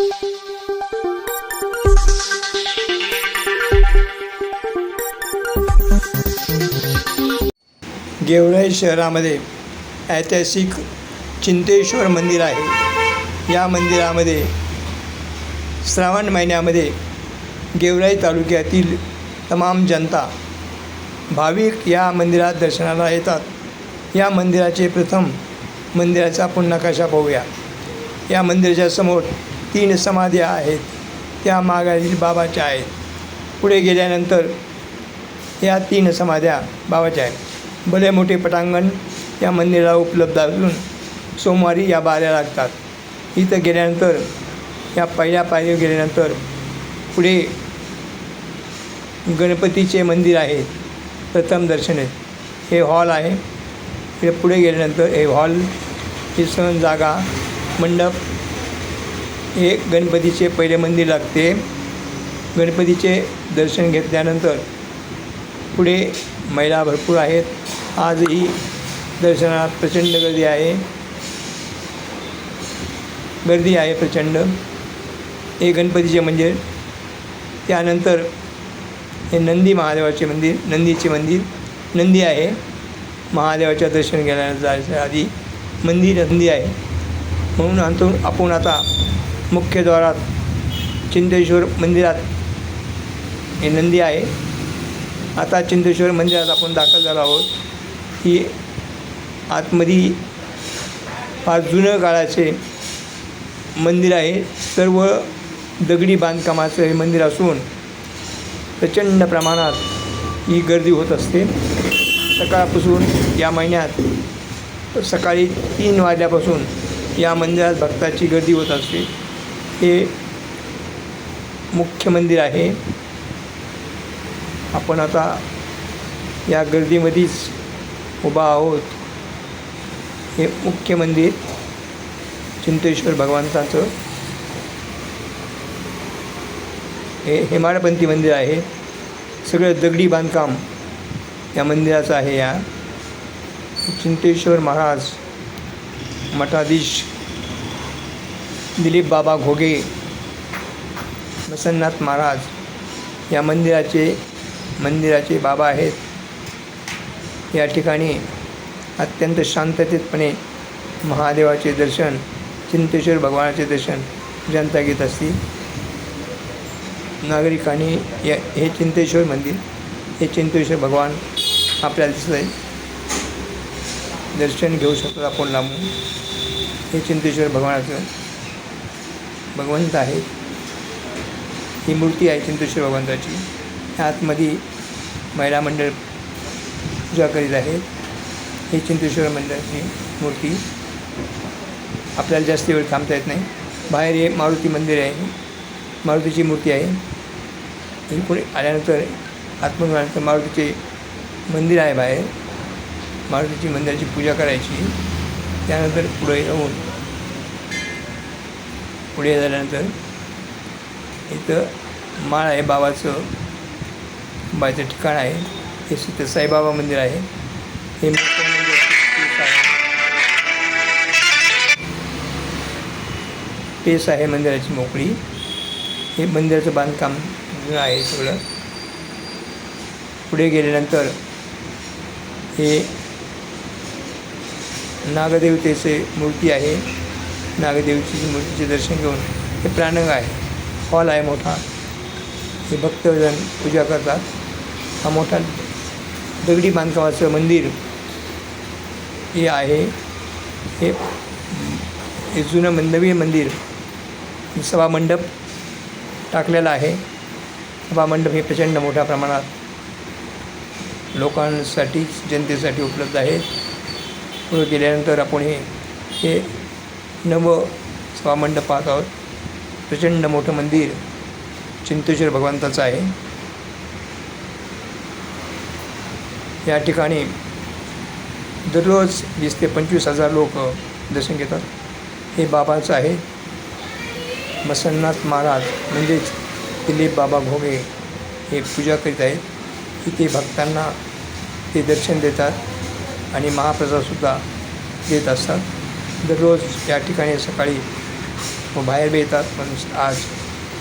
गेवराई शहरामध्ये ऐतिहासिक चिंतेश्वर मंदिर आहे. या मंदिरामध्ये श्रावण महिन्यामध्ये गेवराई तालुक्यातील तमाम जनता भाविक या मंदिरात दर्शनाला येतात. या मंदिराचे प्रथम मंदिराचा आपण नकाशा पाहूया. या मंदिराच्या समोर तीन समाध्या आहेत. त्या मागातील बाबाच्या आहेत. पुढे गेल्यानंतर या तीन समाध्या बाबाच्या आहेत. भले मोठे पटांगण या मंदिराला उपलब्ध असून सोमवारी या बाऱ्या लागतात. इथं गेल्यानंतर या पहिल्या पायरीवर गेल्यानंतर पुढे गणपतीचे मंदिर आहे. प्रथम दर्शन. आहे हे हॉल आहे. हे पुढे गेल्यानंतर हे हॉल ही सण जागा मंडप हे गणपतीचे पहिले मंदिर लागते. गणपतीचे दर्शन घेतल्यानंतर पुढे महिला भरपूर आहेत. आजही दर्शनात प्रचंड गर्दी आहे. गर्दी आहे प्रचंड. हे गणपतीचे मंदिर. त्यानंतर हे नंदी महादेवाचे मंदिर नंदीचे मंदिर नंदी आहे. महादेवाच्या दर्शन घेण्याच्या आधी मंदिर नंदी आहे. म्हणून आणतो आपण आता मुख्यद्वारात चिंतेश्वर मंदिरात हे नंदी आहे. आता चिंतेश्वर मंदिरात आपण दाखल झालो आहोत. ही आतमध्ये फार जुनं काळाचे मंदिर आहे. सर्व दगडी बांधकामाचं हे मंदिर असून प्रचंड प्रमाणात ही गर्दी होत असते. सकाळपासून या महिन्यात सकाळी तीन वाजल्यापासून या मंदिरात भक्ताची गर्दी होत असते. हे मुख्य मंदिर आहे. आपण आता या गर्दीमध्येच उभा आहोत. हे मुख्य मंदिर चिंतेश्वर भगवंताचं हे हेमाडपंथी मंदिर आहे. सगळं दगडी बांधकाम या मंदिराचं आहे या. चिंतेश्वर महाराज मठाधीश दिलीप बाबा घोगे प्रसन्नाथ महाराज या मंदिराचे मंदिराचे बाबा आहेत. या ठिकाणी अत्यंत शांततेतपणे महादेवाचे दर्शन चिंतेश्वर भगवानाचे दर्शन जनता घेत असते. नागरिकांनी या हे चिंतेश्वर मंदिर हे चिंतेश्वर भगवान आपल्याला दिसत आहे दर्शन घेऊ शकतो आपण लांबून. हे चिंतेश्वर भगवानाचं भगवंत आहे ही मूर्ती आहे चंद्रेश्वर भगवंताची. ह्या आतमध्ये महिला मंडळ पूजा करीत आहेत ही चिंतेश्वर मंदिराची मूर्ती. आपल्याला जास्त वेळ थांबता येत नाही. बाहेर हे मारुती मंदिर आहे. मारुतीची मूर्ती आहे. ही पुढे आल्यानंतर आत्मनंतर मारुतीचे मंदिर आहे बाहेर. मारुतीची मंदिराची पूजा करायची. त्यानंतर पुढे येऊन पुढे झाल्यानंतर इथं माळ आहे बाबाचं बाबाचं ठिकाण आहे. हे सिद्ध साईबाबा मंदिर आहे. हे पेस आहे मंदिराची मोकळी. हे मंदिराचं बांधकाम आहे सगळं. पुढे गेल्यानंतर हे नागदेवतेचे मूर्ती आहे. नागदेवीची मूर्तीचे दर्शन घेऊन हे प्राणंग आहे. हॉल आहे मोठा. हे भक्तजन पूजा करतात. हा मोठा दगडी बांधकामाचं मंदिर हे आहे. हे हे जुनं मन- नवीन मंदिर सभामंडप टाकलेला आहे. सभामंडप हे प्रचंड मोठ्या प्रमाणात लोकांसाठी जनतेसाठी उपलब्ध आहे. पुढे गेल्यानंतर आपण हे हे नवं सभामंडप पाहत आहोत प्रचंड मोठं मंदिर चिंतेश्वर भगवंताचं आहे. या ठिकाणी दररोज वीस ते पंचवीस हजार लोक दर्शन घेतात. हे बाबाचं आहे. मसन्नाथ महाराज म्हणजेच दिलीप बाबा घोगे हे पूजा करीत आहेत. इथे भक्तांना ते दर्शन देतात आणि महाप्रसादसुद्धा देत असतात. दररोज या ठिकाणी सकाळी बाहेर बी येतात पण आज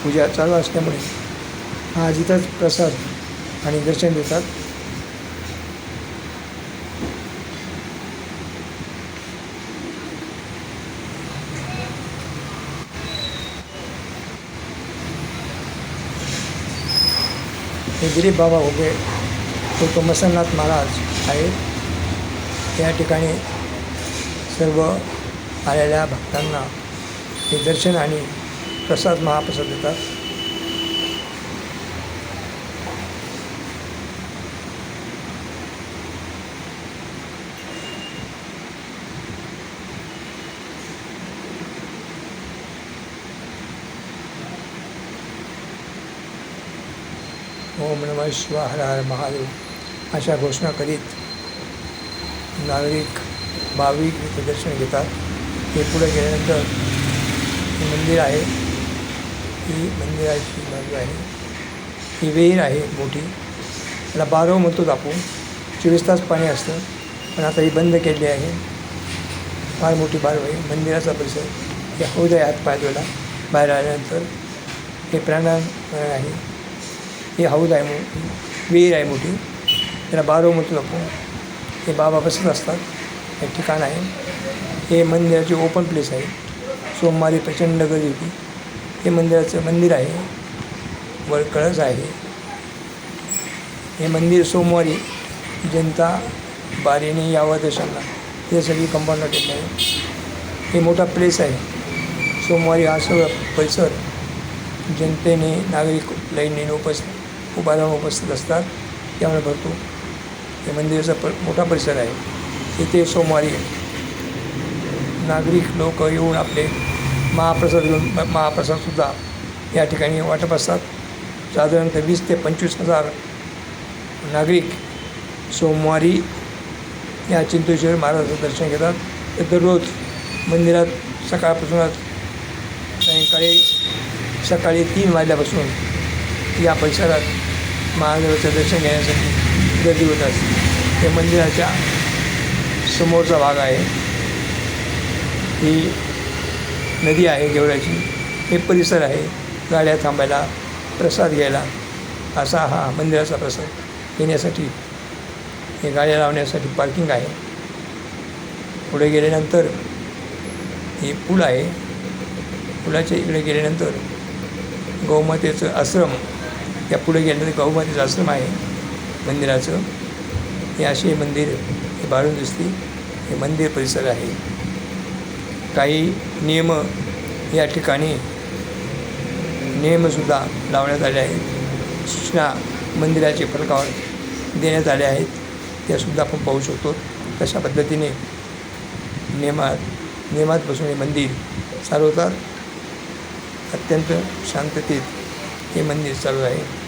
पूजा चालू असल्यामुळे आज इथंच प्रसाद आणि दर्शन देतात. हे दिलीप बाबा उभे तो तो मसलनाथ महाराज आहेत या ठिकाणी सर्व आलेल्या भक्तांना हे दर्शन आणि प्रसाद महाप्रसाद देतात. ओम नम शिवाय हर हर महादेव. अशा घोषणा करीत नागरिक भाविक दर्शन घेतात. ते पुढे गेल्यानंतर हे मंदिर आहे. ही मंदिराची बाजू आहे. ही विहीर आहे मोठी. त्याला बारव म्हणतो आपण चोवीस तास पाणी असतं. पण आता ही बंद केलेली आहे. फार मोठी बारव आहे. मंदिराचा परिसर हे हौद आहे हात पायदोला बाहेर आल्यानंतर हे प्राणायाम आहे. हे हौद आहे मो विहीर आहे मोठी. त्याला बारव म्हणतो आपण हे बाबा बसत असतात. हे ठिकाण आहे. हे मंदिराचे ओपन प्लेस आहे. सोमवारी प्रचंड गर्दी होती. हे मंदिराचं मंदिर आहे. वर कळस आहे. हे मंदिर सोमवारी जनता बारीने यावं दर्शनला हे सगळी कंपाऊंड केलं आहे. हे मोठा प्लेस आहे. सोमवारी हा सगळा परिसर जनतेने नागरिक लाईनीने उपस्थित उभा राहून उपस्थित असतात. त्यामुळे भरतो हे मंदिराचा प मोठा परिसर आहे. इथे सोमवारी नागरिक लोक येऊन आपले महाप्रसाद घेऊन महाप्रसादसुद्धा या ठिकाणी वाटप असतात. साधारणतः वीस ते पंचवीस हजार नागरिक सोमवारी या चिंतेश्वर महाराजाचं दर्शन घेतात. ते दररोज मंदिरात सकाळपासूनच सायंकाळी सकाळी तीन वाजल्यापासून या परिसरात महादेवाचं दर्शन घेण्यासाठी गर्दी होत असते. मंदिराच्या समोरचा भाग आहे. ही नदी आहे गेवळ्याची हे परिसर आहे गाड्या थांबायला प्रसाद घ्यायला. असा हा मंदिराचा प्रसाद येण्यासाठी हे गाड्या लावण्यासाठी पार्किंग आहे. पुढे गेल्यानंतर हे पूल आहे. पुलाच्या इकडे गेल्यानंतर गौमातेचं आश्रम. त्या पुढे गेल्यानंतर गौमातेचं आश्रम आहे मंदिराचं. हे असे मंदिर हे बाळून दिसते. हे मंदिर परिसर आहे. काही नियम या ठिकाणी नियमसुद्धा लावण्यात आले आहेत. सूचना मंदिराचे फलकावर देण्यात आल्या आहेत. त्यासुद्धा आपण पाहू शकतो. तशा पद्धतीने नियमात नियमात बसून हे मंदिर चालवतात. अत्यंत शांततेत हे मंदिर चालू आहे.